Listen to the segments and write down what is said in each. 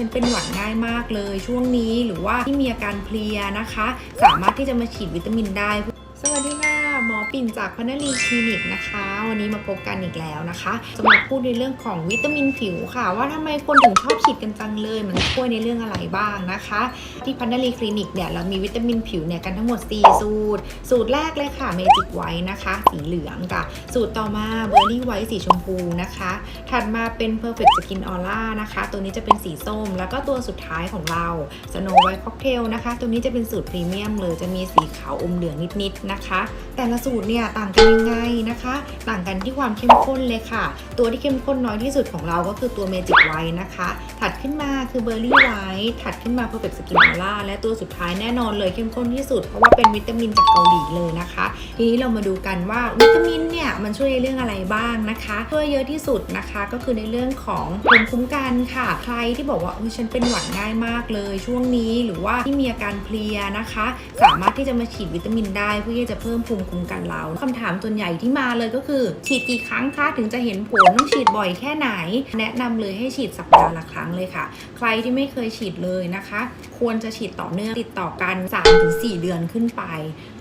ฉันเป็นหวัดง่ายมากเลยช่วงนี้หรือว่าที่มีอาการเพลียนะคะ สามารถที่จะมาฉีดวิตามินได้ สวัสดีค่ะหมอปิ่นจากพันลีคลินิกนะคะ วันนี้มาพบกันอีกแล้วนะคะจะมาพูดในเรื่องของวิตามินผิวค่ะ ว่าทำไมคนถึงชอบฉีดกันจังเลย มันช่วยในเรื่องอะไรบ้างนะคะ ที่พันลีคลินิกเนี่ยเรามีวิตามินผิวเนี่ยกันทั้งหมด 4 สูตร สูตรแรกเลยค่ะเมจิกไวท์นะคะ สีเหลืองค่ะ สูตรต่อมาเบอร์รี่ไวท์สีชมพูนะคะ ถัดมาเป็น Perfect Skin Aura นะคะ ตัวนี้จะเป็นสีส้ม แล้วก็ตัวสุดท้ายของเรา Snow White Cocktail นะคะ ตัวนี้จะเป็นสูตรพรีเมียมเลยจะมีสีขาวอมเหลืองนิดๆนะคะ แต่แต่ละสูตรเนี่ยต่างกันยังไงนะคะ ต่างกันที่ความเข้มข้นเลยค่ะ ตัวที่เข้มข้นน้อยที่สุดของเราก็คือตัว Magic White นะคะ ถัดขึ้นมาคือ Berry White ถัดขึ้นมา Perfect Skin Aura และตัวสุดท้ายแน่นอนเลยเข้มข้นที่สุดเพราะว่าเป็นวิตามินจากเกาหลีเลยนะคะ ทีนี้เรามาดูกันว่าวิตามินเนี่ยมันช่วยในเรื่องอะไรบ้างนะคะช่วยเยอะที่สุดนะคะก็คือในเรื่องของภูมิคุ้มกันค่ะ ใครที่บอกว่าอุ๊ยฉันเป็นหวัดง่ายมากเลย ช่วงนี้หรือว่าที่มีอาการเพลียนะคะ สามารถที่จะมาฉีดวิตามินได้เพื่อที่จะเพิ่มภูมิคุ้มกันเราคำถามส่วนใหญ่ที่มาเลยก็คือ ฉีดกี่ครั้งคะถึงจะเห็นผลต้องฉีดบ่อยแค่ไหน แนะนำเลยให้ฉีดสัปดาห์ละครั้งเลยค่ะ ใครที่ไม่เคยฉีดเลยนะคะ ควรจะฉีดต่อเนื่องติดต่อกัน3-4 เดือนขึ้นไป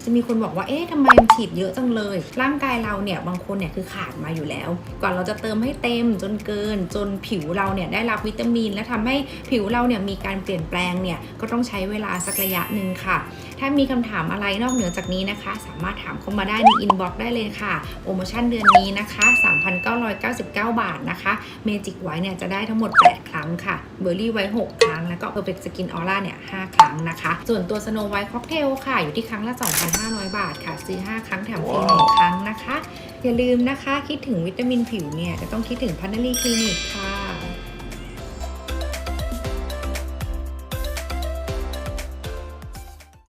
จะมีคนบอกว่า เอ๊ะทำไมมันฉีดเยอะจังเลย ร่างกายเราเนี่ยบางคนเนี่ยคือขาดมาอยู่แล้ว ก่อนเราจะเติมให้เต็มจนเกิน จนผิวเราเนี่ยได้รับวิตามิน และทำให้ผิวเราเนี่ยมีการเปลี่ยนแปลงเนี่ยก็ต้องใช้เวลาสักระยะหนึ่งค่ะ ถ้ามีคำถามอะไรนอกเหนือจากนี้นะคะ สามารถถามเข้ามาได้ในอินบ็อกซ์ได้เลยค่ะ โปรโมชั่นเดือนนี้นะคะ 3,999 บาทนะคะเมจิกไว้เนี่ยจะได้ทั้งหมด 8 ครั้งค่ะเบอร์รี่ไว้ 6 ครั้ง แล้วก็เพอร์เฟกต์สกินออร่าเนี่ย 5 ครั้งนะคะ ส่วนตัว Snow White Cocktail ค่ะ อยู่ที่ครั้งละ 2,500 บาทค่ะ ซื้อ 5 ครั้งแถมฟรี 1 ครั้งนะคะ อย่าลืมนะคะคิดถึงวิตามินผิวเนี่ย จะต้องคิดถึงพันนารีคลินิกค่ะ